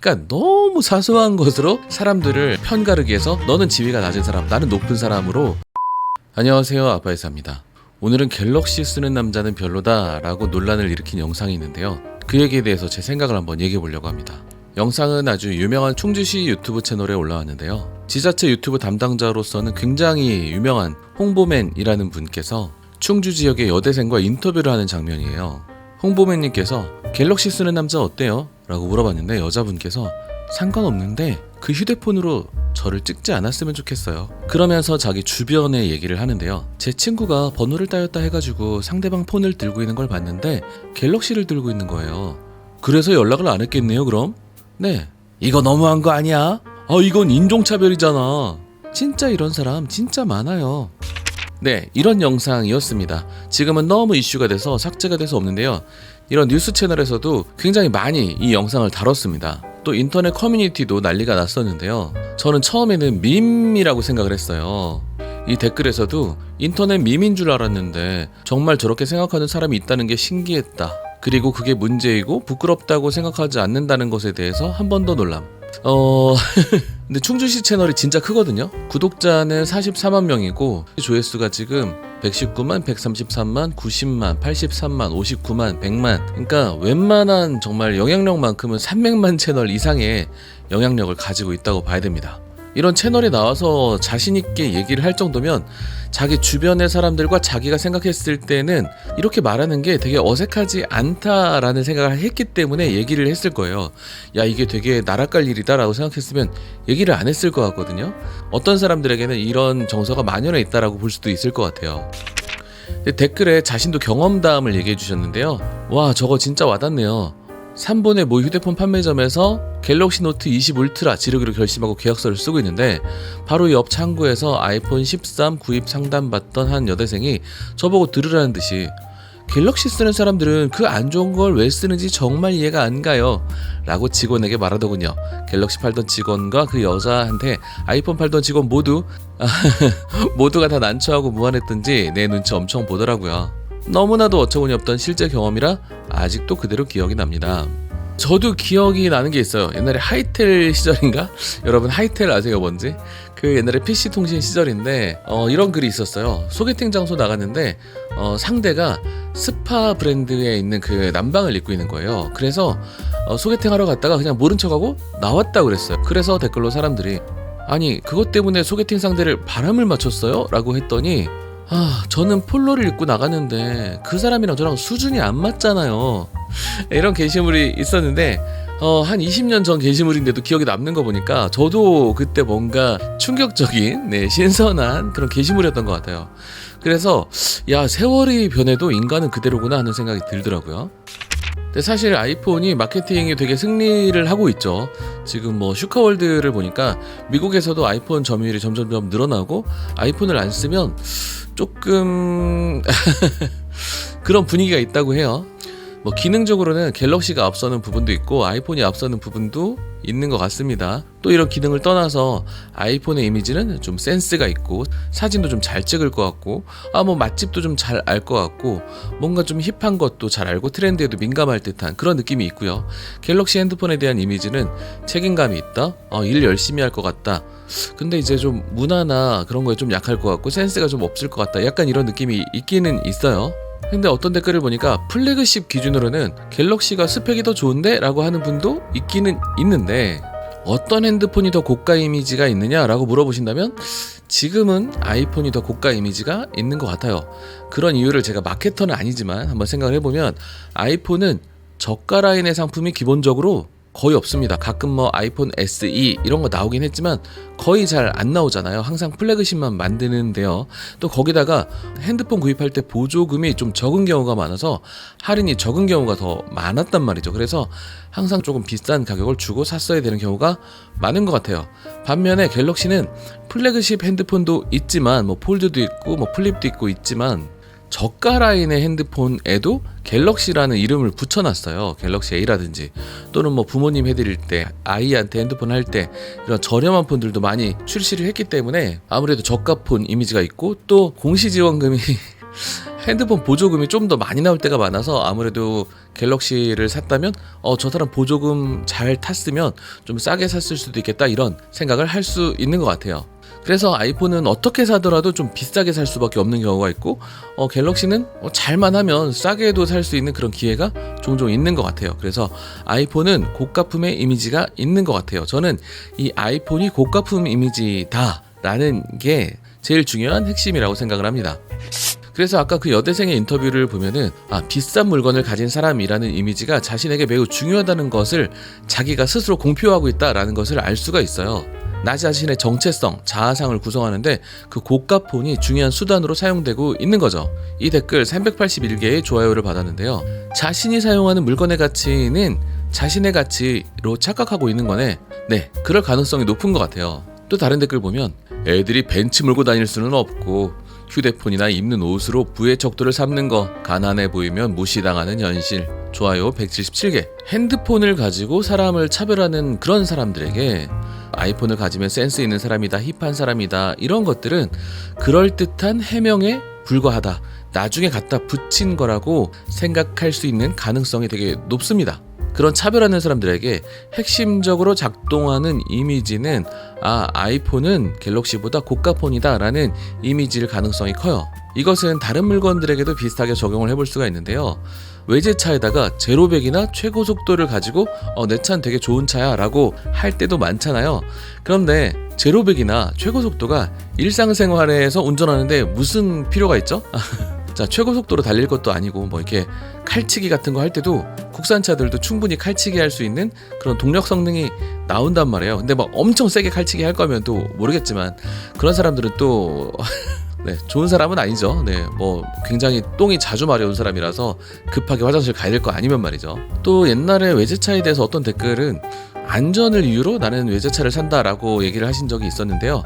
그러니까 너무 사소한 것으로 사람들을 편가르기 해서 너는 지위가 낮은 사람, 나는 높은 사람으로 안녕하세요 아빠이사입니다. 오늘은 갤럭시 쓰는 남자는 별로다 라고 논란을 일으킨 영상이 있는데요. 그 얘기에 대해서 제 생각을 한번 얘기해 보려고 합니다. 영상은 아주 유명한 충주시 유튜브 채널에 올라왔는데요. 지자체 유튜브 담당자로서는 굉장히 유명한 홍보맨이라는 분께서 충주 지역의 여대생과 인터뷰를 하는 장면이에요. 홍보맨님께서 갤럭시 쓰는 남자 어때요? 라고 물어봤는데 여자분께서 상관없는데 그 휴대폰으로 저를 찍지 않았으면 좋겠어요. 그러면서 자기 주변의 얘기를 하는데요. 제 친구가 번호를 따였다 해가지고 상대방 폰을 들고 있는 걸 봤는데 갤럭시를 들고 있는 거예요. 그래서 연락을 안 했겠네요, 그럼? 네. 이거 너무한 거 아니야? 아, 이건 인종차별이잖아. 진짜 이런 사람 진짜 많아요. 네, 이런 영상이었습니다. 지금은 너무 이슈가 돼서 삭제가 돼서 없는데요. 이런 뉴스 채널에서도 굉장히 많이 이 영상을 다뤘습니다. 또 인터넷 커뮤니티도 난리가 났었는데요. 저는 처음에는 밈이라고 생각을 했어요. 이 댓글에서도 인터넷 밈인 줄 알았는데 정말 저렇게 생각하는 사람이 있다는 게 신기했다. 그리고 그게 문제이고 부끄럽다고 생각하지 않는다는 것에 대해서 한 번 더 놀람. 어, 근데 충주시 채널이 진짜 크거든요. 구독자는 44만 명이고 조회수가 지금 119만, 133만, 90만, 83만, 59만, 100만. 그러니까 웬만한 정말 영향력만큼은 300만 채널 이상의 영향력을 가지고 있다고 봐야 됩니다. 이런 채널에 나와서 자신 있게 얘기를 할 정도면 자기 주변의 사람들과 자기가 생각했을 때는 이렇게 말하는 게 되게 어색하지 않다라는 생각을 했기 때문에 얘기를 했을 거예요. 야 이게 되게 나락갈 일이다라고 생각했으면 얘기를 안 했을 것 같거든요. 어떤 사람들에게는 이런 정서가 만연해 있다라고 볼 수도 있을 것 같아요. 댓글에 자신도 경험담을 얘기해 주셨는데요. 와 저거 진짜 와닿네요. 3번의 모 휴대폰 판매점에서 갤럭시 노트 20 울트라 지르기로 결심하고 계약서를 쓰고 있는데 바로 옆 창구에서 아이폰 13 구입 상담받던 한 여대생이 저보고 들으라는 듯이 갤럭시 쓰는 사람들은 그 안 좋은 걸 왜 쓰는지 정말 이해가 안 가요. 라고 직원에게 말하더군요. 갤럭시 팔던 직원과 그 여자한테 아이폰 팔던 직원 모두 모두가 다 난처하고 무안했던지 내 눈치 엄청 보더라고요. 너무나도 어처구니 없던 실제 경험이라 아직도 그대로 기억이 납니다. 저도 기억이 나는 게 있어요. 옛날에 하이텔 시절인가? 여러분 하이텔 아세요 뭔지? 그 옛날에 PC 통신 시절인데 어, 이런 글이 있었어요. 소개팅 장소 나갔는데 어, 상대가 스파 브랜드에 있는 그 남방을 입고 있는 거예요. 그래서 어, 소개팅 하러 갔다가 그냥 모른 척하고 나왔다 그랬어요. 그래서 댓글로 사람들이 아니 그것 때문에 소개팅 상대를 바람을 맞췄어요? 라고 했더니 아 저는 폴로를 입고 나갔는데 그 사람이랑 저랑 수준이 안 맞잖아요. 이런 게시물이 있었는데 어, 한 20년 전 게시물인데도 기억에 남는 거 보니까 저도 그때 뭔가 충격적인 네, 신선한 그런 게시물이었던 것 같아요. 그래서 야 세월이 변해도 인간은 그대로구나 하는 생각이 들더라고요. 근데 사실 아이폰이 마케팅이 되게 승리를 하고 있죠. 지금 뭐 슈카월드를 보니까 미국에서도 아이폰 점유율이 점점점 늘어나고 아이폰을 안 쓰면 조금 그런 분위기가 있다고 해요. 뭐 기능적으로는 갤럭시가 앞서는 부분도 있고 아이폰이 앞서는 부분도 있는 것 같습니다. 또 이런 기능을 떠나서 아이폰의 이미지는 좀 센스가 있고 사진도 좀 잘 찍을 것 같고 아 뭐 맛집도 좀 잘 알 것 같고 뭔가 좀 힙한 것도 잘 알고 트렌드에도 민감할 듯한 그런 느낌이 있고요. 갤럭시 핸드폰에 대한 이미지는 책임감이 있다. 어, 일 열심히 할 것 같다. 근데 이제 좀 문화나 그런 거에 좀 약할 것 같고 센스가 좀 없을 것 같다. 약간 이런 느낌이 있기는 있어요. 근데 어떤 댓글을 보니까 플래그십 기준으로는 갤럭시가 스펙이 더 좋은데? 라고 하는 분도 있기는 있는데 어떤 핸드폰이 더 고가 이미지가 있느냐라고 물어보신다면 지금은 아이폰이 더 고가 이미지가 있는 것 같아요. 그런 이유를 제가 마케터는 아니지만 한번 생각을 해보면 아이폰은 저가 라인의 상품이 기본적으로 거의 없습니다. 가끔 뭐 아이폰 SE 이런 거 나오긴 했지만 거의 잘 안 나오잖아요. 항상 플래그십만 만드는데요. 또 거기다가 핸드폰 구입할 때 보조금이 좀 적은 경우가 많아서 할인이 적은 경우가 더 많았단 말이죠. 그래서 항상 조금 비싼 가격을 주고 샀어야 되는 경우가 많은 것 같아요. 반면에 갤럭시는 플래그십 핸드폰도 있지만 뭐 폴드도 있고 뭐 플립도 있고 있지만 저가 라인의 핸드폰에도 갤럭시라는 이름을 붙여놨어요. 갤럭시 A라든지 또는 뭐 부모님 해드릴 때 아이한테 핸드폰 할 때 이런 저렴한 폰들도 많이 출시를 했기 때문에 아무래도 저가 폰 이미지가 있고 또 공시 지원금이 핸드폰 보조금이 좀 더 많이 나올 때가 많아서 아무래도 갤럭시를 샀다면 어 저 사람 보조금 잘 탔으면 좀 싸게 샀을 수도 있겠다 이런 생각을 할 수 있는 것 같아요. 그래서 아이폰은 어떻게 사더라도 좀 비싸게 살 수밖에 없는 경우가 있고 어, 갤럭시는 어, 잘만 하면 싸게도 살 수 있는 그런 기회가 종종 있는 것 같아요. 그래서 아이폰은 고가품의 이미지가 있는 것 같아요. 저는 이 아이폰이 고가품 이미지다라는 게 제일 중요한 핵심이라고 생각을 합니다. 그래서 아까 그 여대생의 인터뷰를 보면은 아 비싼 물건을 가진 사람이라는 이미지가 자신에게 매우 중요하다는 것을 자기가 스스로 공표하고 있다라는 것을 알 수가 있어요. 나 자신의 정체성, 자아상을 구성하는데 그 고가 폰이 중요한 수단으로 사용되고 있는 거죠. 이 댓글 381개의 좋아요를 받았는데요. 자신이 사용하는 물건의 가치는 자신의 가치로 착각하고 있는 거네. 네, 그럴 가능성이 높은 것 같아요. 또 다른 댓글 보면 애들이 벤츠 몰고 다닐 수는 없고 휴대폰이나 입는 옷으로 부의 척도를 삼는 거 가난해 보이면 무시당하는 현실 좋아요 177개 핸드폰을 가지고 사람을 차별하는 그런 사람들에게 아이폰을 가지면 센스 있는 사람이다 힙한 사람이다 이런 것들은 그럴듯한 해명에 불과하다 나중에 갖다 붙인 거라고 생각할 수 있는 가능성이 되게 높습니다 그런 차별하는 사람들에게 핵심적으로 작동하는 이미지는 아 아이폰은 갤럭시보다 고가폰이다 라는 이미지일 가능성이 커요. 이것은 다른 물건들에게도 비슷하게 적용을 해볼 수가 있는데요. 외제차에다가 제로백이나 최고 속도를 가지고 어, 내 차는 되게 좋은 차야 라고 할 때도 많잖아요. 그런데 제로백이나 최고 속도가 일상생활에서 운전하는데 무슨 필요가 있죠? 자 최고 속도로 달릴 것도 아니고 뭐 이렇게 칼치기 같은 거 할 때도 국산차들도 충분히 칼치기 할 수 있는 그런 동력 성능이 나온단 말이에요. 근데 막 엄청 세게 칼치기 할 거면 또 모르겠지만 그런 사람들은 또 네, 좋은 사람은 아니죠. 네, 뭐 굉장히 똥이 자주 마려운 사람이라서 급하게 화장실 가야 될 거 아니면 말이죠. 또 옛날에 외제차에 대해서 어떤 댓글은 안전을 이유로 나는 외제차를 산다라고 얘기를 하신 적이 있었는데요.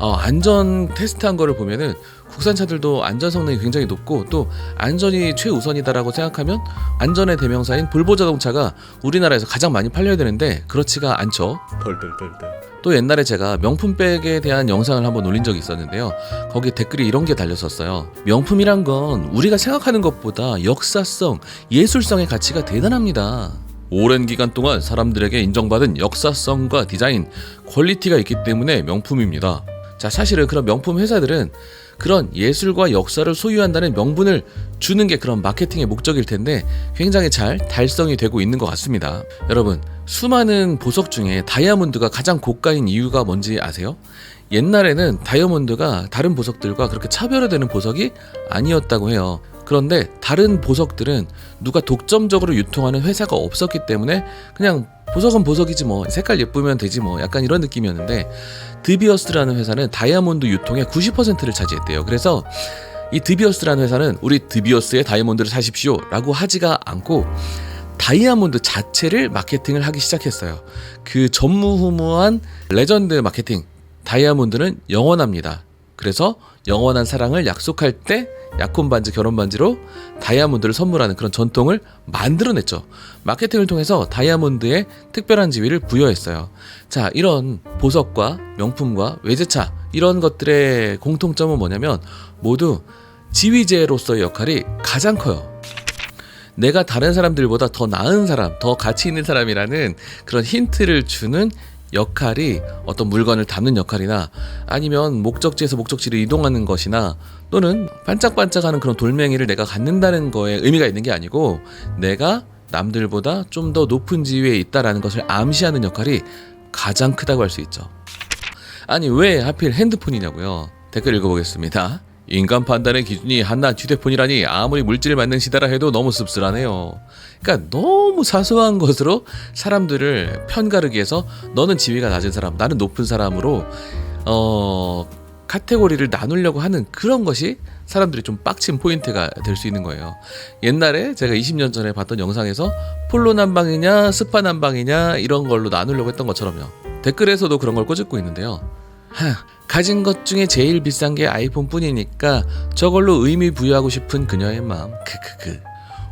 어, 안전 테스트한 거를 보면은 국산차들도 안전 성능이 굉장히 높고 또 안전이 최우선이다라고 생각하면 안전의 대명사인 볼보 자동차가 우리나라에서 가장 많이 팔려야 되는데 그렇지가 않죠. 덜덜덜덜. 또 옛날에 제가 명품백에 대한 영상을 한번 올린 적이 있었는데요. 거기 댓글이 이런 게 달렸었어요. 명품이란 건 우리가 생각하는 것보다 역사성, 예술성의 가치가 대단합니다. 오랜 기간 동안 사람들에게 인정받은 역사성과 디자인, 퀄리티가 있기 때문에 명품입니다. 자, 사실은 그런 명품 회사들은 그런 예술과 역사를 소유한다는 명분을 주는 게 그런 마케팅의 목적일 텐데 굉장히 잘 달성이 되고 있는 것 같습니다. 여러분, 수많은 보석 중에 다이아몬드가 가장 고가인 이유가 뭔지 아세요? 옛날에는 다이아몬드가 다른 보석들과 그렇게 차별화되는 보석이 아니었다고 해요. 그런데 다른 보석들은 누가 독점적으로 유통하는 회사가 없었기 때문에 그냥 보석은 보석이지 뭐 색깔 예쁘면 되지 뭐 약간 이런 느낌이었는데 드비어스라는 회사는 다이아몬드 유통의 90%를 차지했대요. 그래서 이 드비어스라는 회사는 우리 드비어스의 다이아몬드를 사십시오 라고 하지가 않고 다이아몬드 자체를 마케팅을 하기 시작했어요. 그 전무후무한 레전드 마케팅 다이아몬드는 영원합니다. 그래서 영원한 사랑을 약속할 때 약혼 반지 결혼 반지로 다이아몬드를 선물하는 그런 전통을 만들어냈죠. 마케팅을 통해서 다이아몬드에 특별한 지위를 부여했어요. 자, 이런 보석과 명품과 외제차 이런 것들의 공통점은 뭐냐면 모두 지위제로서의 역할이 가장 커요. 내가 다른 사람들보다 더 나은 사람, 더 가치 있는 사람이라는 그런 힌트를 주는 역할이 어떤 물건을 담는 역할이나 아니면 목적지에서 목적지를 이동하는 것이나 또는 반짝반짝하는 그런 돌멩이를 내가 갖는다는 거에 의미가 있는 게 아니고 내가 남들보다 좀 더 높은 지위에 있다라는 것을 암시하는 역할이 가장 크다고 할 수 있죠. 아니 왜 하필 핸드폰이냐고요? 댓글 읽어보겠습니다. 인간 판단의 기준이 한낱 휴대폰이라니 아무리 물질을 만든 시대라 해도 너무 씁쓸하네요. 그러니까 너무 사소한 것으로 사람들을 편가르기 해서 너는 지위가 낮은 사람, 나는 높은 사람으로 어 카테고리를 나누려고 하는 그런 것이 사람들이 좀 빡친 포인트가 될 수 있는 거예요. 옛날에 제가 20년 전에 봤던 영상에서 폴로 난방이냐 스파 난방이냐 이런 걸로 나누려고 했던 것처럼요. 댓글에서도 그런 걸 꼬집고 있는데요. 하, 가진 것 중에 제일 비싼 게 아이폰 뿐이니까 저걸로 의미 부여하고 싶은 그녀의 마음. 크크크.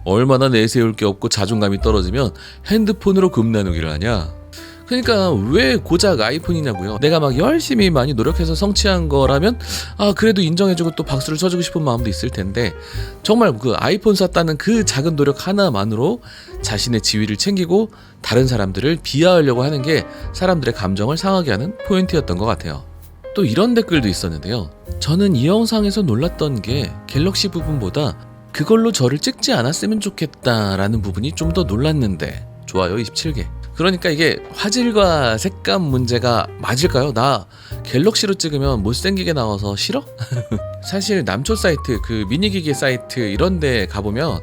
얼마나 내세울 게 없고 자존감이 떨어지면 핸드폰으로 금 나누기를 하냐? 그러니까 왜 고작 아이폰이냐고요. 내가 막 열심히 많이 노력해서 성취한 거라면 아 그래도 인정해주고 또 박수를 쳐주고 싶은 마음도 있을 텐데 정말 그 아이폰 샀다는 그 작은 노력 하나만으로 자신의 지위를 챙기고 다른 사람들을 비하하려고 하는 게 사람들의 감정을 상하게 하는 포인트였던 것 같아요. 또 이런 댓글도 있었는데요. 저는 이 영상에서 놀랐던 게 갤럭시 부분보다 그걸로 저를 찍지 않았으면 좋겠다라는 부분이 좀 더 놀랐는데 좋아요 27개. 그러니까 이게 화질과 색감 문제가 맞을까요? 나 갤럭시로 찍으면 못생기게 나와서 싫어? 사실 남초 사이트 그 미니기기 사이트 이런 데 가보면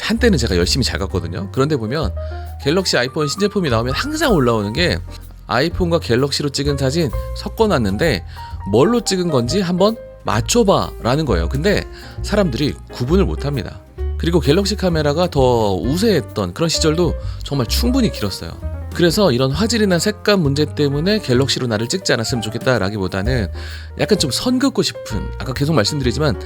한때는 제가 열심히 잘 갔거든요. 그런데 보면 갤럭시 아이폰 신제품이 나오면 항상 올라오는 게 아이폰과 갤럭시로 찍은 사진 섞어놨는데 뭘로 찍은 건지 한번 맞춰봐 라는 거예요. 근데 사람들이 구분을 못 합니다. 그리고 갤럭시 카메라가 더 우세했던 그런 시절도 정말 충분히 길었어요. 그래서 이런 화질이나 색감 문제 때문에 갤럭시로 나를 찍지 않았으면 좋겠다라기보다는 약간 좀 선긋고 싶은 아까 계속 말씀드리지만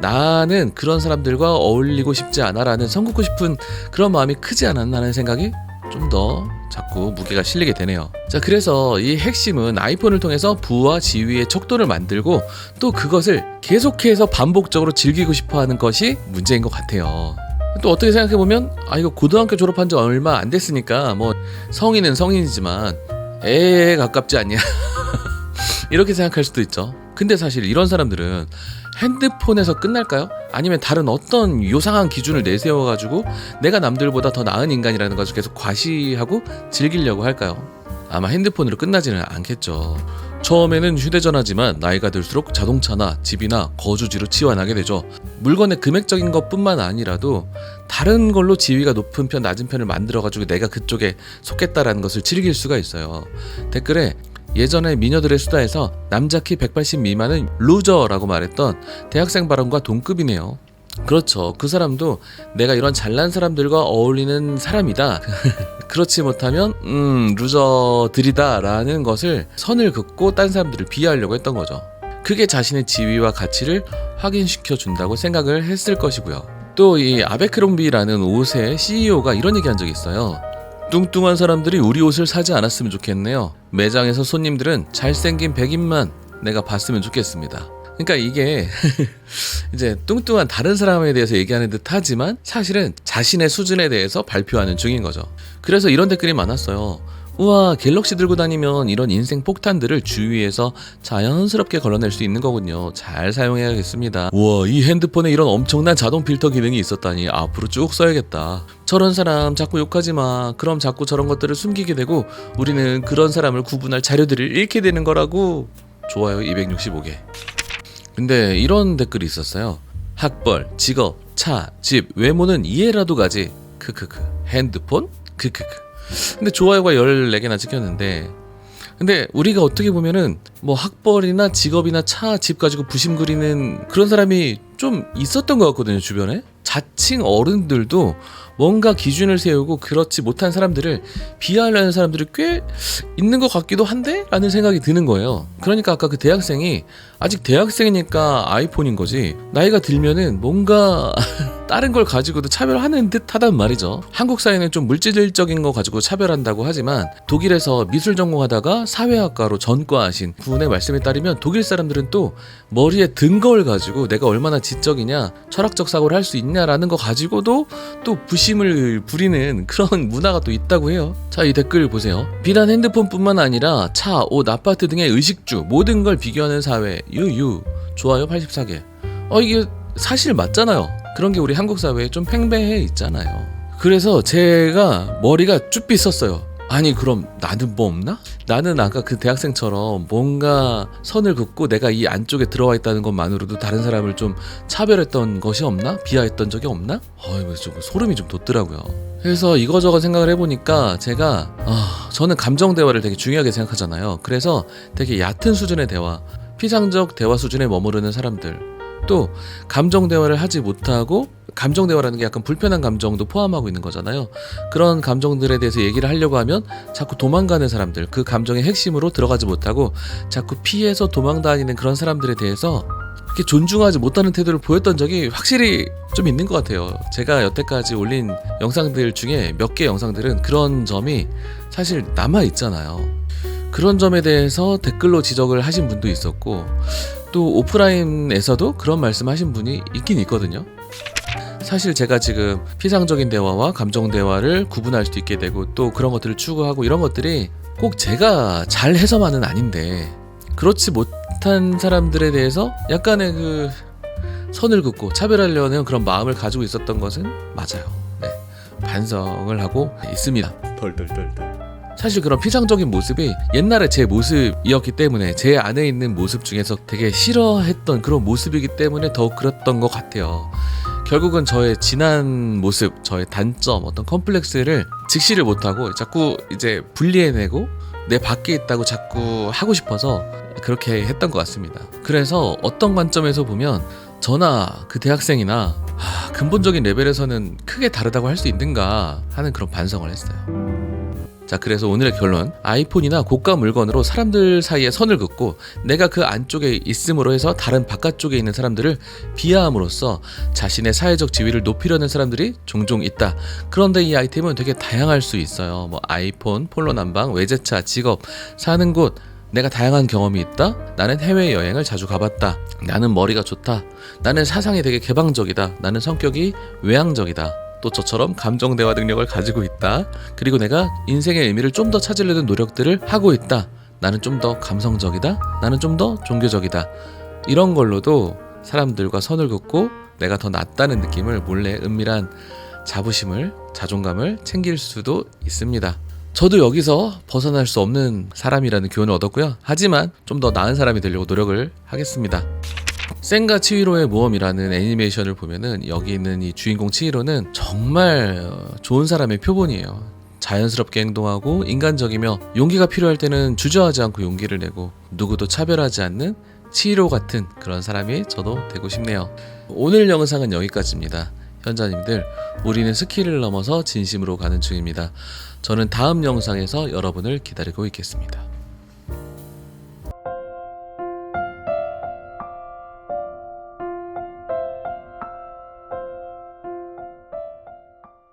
나는 그런 사람들과 어울리고 싶지 않아라는 선긋고 싶은 그런 마음이 크지 않았나 하는 생각이 좀 더 자꾸 무게가 실리게 되네요. 자, 그래서 이 핵심은 아이폰을 통해서 부와 지위의 척도를 만들고 또 그것을 계속해서 반복적으로 즐기고 싶어 하는 것이 문제인 것 같아요. 또 어떻게 생각해 보면 아 이거 고등학교 졸업한 지 얼마 안 됐으니까 뭐 성인은 성인이지만 애에 가깝지 않냐 이렇게 생각할 수도 있죠. 근데 사실 이런 사람들은 핸드폰에서 끝날까요? 아니면 다른 어떤 요상한 기준을 내세워가지고 내가 남들보다 더 나은 인간이라는 것을 계속 과시하고 즐기려고 할까요? 아마 핸드폰으로 끝나지는 않겠죠. 처음에는 휴대전화지만 나이가 들수록 자동차나 집이나 거주지로 치환하게 되죠. 물건의 금액적인 것 뿐만 아니라도 다른 걸로 지위가 높은 편, 낮은 편을 만들어가지고 내가 그쪽에 속했다라는 것을 즐길 수가 있어요. 댓글에 예전에 미녀들의 수다에서 남자 키 180 미만은 루저라고 말했던 대학생 발언과 동급이네요. 그렇죠. 그 사람도 내가 이런 잘난 사람들과 어울리는 사람이다. 그렇지 못하면 음 루저들이다라는 것을 선을 긋고 딴 사람들을 비하하려고 했던 거죠. 그게 자신의 지위와 가치를 확인시켜 준다고 생각을 했을 것이고요. 또 이 아베크롬비라는 옷의 CEO가 이런 얘기한 적이 있어요. 뚱뚱한 사람들이 우리 옷을 사지 않았으면 좋겠네요. 매장에서 손님들은 잘생긴 백인만 내가 봤으면 좋겠습니다. 그러니까 이게 이제 뚱뚱한 다른 사람에 대해서 얘기하는 듯 하지만 사실은 자신의 수준에 대해서 발표하는 중인 거죠. 그래서 이런 댓글이 많았어요. 우와, 갤럭시 들고 다니면 이런 인생 폭탄들을 주위에서 자연스럽게 걸러낼 수 있는 거군요. 잘 사용해야겠습니다. 우와, 이 핸드폰에 이런 엄청난 자동 필터 기능이 있었다니 앞으로 쭉 써야겠다. 저런 사람 자꾸 욕하지 마. 그럼 자꾸 저런 것들을 숨기게 되고 우리는 그런 사람을 구분할 자료들을 잃게 되는 거라고. 좋아요, 265개. 근데 이런 댓글이 있었어요. 학벌, 직업, 차, 집, 외모는 이해라도 가지. 크크크. 핸드폰? 크크크. 근데 좋아요가 14개나 찍혔는데 근데 우리가 어떻게 보면은 뭐 학벌이나 직업이나 차, 집 가지고 부심 부리는 그런 사람이 좀 있었던 것 같거든요, 주변에. 자칭 어른들도 뭔가 기준을 세우고 그렇지 못한 사람들을 비하하려는 사람들이 꽤 있는 것 같기도 한데? 라는 생각이 드는 거예요. 그러니까 아까 그 대학생이 아직 대학생이니까 아이폰인 거지. 나이가 들면은 뭔가 다른 걸 가지고도 차별하는 듯 하단 말이죠. 한국 사회는 좀 물질적인 거 가지고 차별한다고 하지만 독일에서 미술 전공하다가 사회학과로 전과하신 분의 말씀에 따르면 독일 사람들은 또 머리에 든 걸 가지고 내가 얼마나 지적이냐, 철학적 사고를 할 수 있냐라는 거 가지고도 또 부심을 부리는 그런 문화가 또 있다고 해요. 자, 이 댓글 보세요. 비단 핸드폰뿐만 아니라 차, 옷, 아파트 등의 의식주 모든 걸 비교하는 사회. 유유. 좋아요 84개. 어 이게 사실 맞잖아요. 그런 게 우리 한국 사회에 좀 팽배해 있잖아요. 그래서 제가 머리가 쭉 빗었어요. 아니 그럼 나는 뭐 없나? 나는 아까 그 대학생처럼 뭔가 선을 긋고 내가 이 안쪽에 들어와 있다는 것만으로도 다른 사람을 좀 차별했던 것이 없나? 비하했던 적이 없나? 어이 좀 소름이 좀 돋더라고요. 그래서 이거저거 생각을 해보니까 제가 아, 저는 감정 대화를 되게 중요하게 생각하잖아요. 그래서 되게 얕은 수준의 대화, 피상적 대화 수준에 머무르는 사람들, 또 감정 대화를 하지 못하고 감정 대화라는 게 약간 불편한 감정도 포함하고 있는 거잖아요. 그런 감정들에 대해서 얘기를 하려고 하면 자꾸 도망가는 사람들, 그 감정의 핵심으로 들어가지 못하고 자꾸 피해서 도망다니는 그런 사람들에 대해서 그렇게 존중하지 못하는 태도를 보였던 적이 확실히 좀 있는 것 같아요. 제가 여태까지 올린 영상들 중에 몇 개 영상들은 그런 점이 사실 남아 있잖아요. 그런 점에 대해서 댓글로 지적을 하신 분도 있었고 또 오프라인에서도 그런 말씀하신 분이 있긴 있거든요. 사실 제가 지금 피상적인 대화와 감정 대화를 구분할 수 있게 되고 또 그런 것들을 추구하고 이런 것들이 꼭 제가 잘 해서만은 아닌데 그렇지 못한 사람들에 대해서 약간의 그 선을 긋고 차별하려는 그런 마음을 가지고 있었던 것은 맞아요. 네. 반성을 하고 있습니다. 덜덜덜덜. 사실 그런 피상적인 모습이 옛날에 제 모습이었기 때문에 제 안에 있는 모습 중에서 되게 싫어했던 그런 모습이기 때문에 더욱 그랬던 것 같아요. 결국은 저의 진한 모습, 저의 단점, 어떤 컴플렉스를 직시를 못하고 자꾸 이제 분리해내고 내 밖에 있다고 자꾸 하고 싶어서 그렇게 했던 것 같습니다. 그래서 어떤 관점에서 보면 저나 그 대학생이나 하, 근본적인 레벨에서는 크게 다르다고 할 수 있는가 하는 그런 반성을 했어요. 자, 그래서 오늘의 결론. 아이폰이나 고가 물건으로 사람들 사이에 선을 긋고 내가 그 안쪽에 있음으로 해서 다른 바깥쪽에 있는 사람들을 비하함으로써 자신의 사회적 지위를 높이려는 사람들이 종종 있다. 그런데 이 아이템은 되게 다양할 수 있어요. 뭐 아이폰, 폴로 난방, 외제차, 직업, 사는 곳, 내가 다양한 경험이 있다. 나는 해외 여행을 자주 가봤다. 나는 머리가 좋다. 나는 사상이 되게 개방적이다. 나는 성격이 외향적이다. 또 저처럼 감정 대화 능력을 가지고 있다. 그리고 내가 인생의 의미를 좀 더 찾으려는 노력들을 하고 있다. 나는 좀 더 감성적이다. 나는 좀 더 종교적이다. 이런 걸로도 사람들과 선을 긋고 내가 더 낫다는 느낌을 몰래 은밀한 자부심을 자존감을 챙길 수도 있습니다. 저도 여기서 벗어날 수 없는 사람이라는 교훈을 얻었고요. 하지만 좀 더 나은 사람이 되려고 노력을 하겠습니다. 센가 치히로의 모험이라는 애니메이션을 보면은 여기 있는 이 주인공 치히로는 정말 어, 좋은 사람의 표본이에요. 자연스럽게 행동하고 인간적이며 용기가 필요할 때는 주저하지 않고 용기를 내고 누구도 차별하지 않는 치히로 같은 그런 사람이 저도 되고 싶네요. 오늘 영상은 여기까지입니다. 현자님들, 우리는 스킬을 넘어서 진심으로 가는 중입니다. 저는 다음 영상에서 여러분을 기다리고 있겠습니다.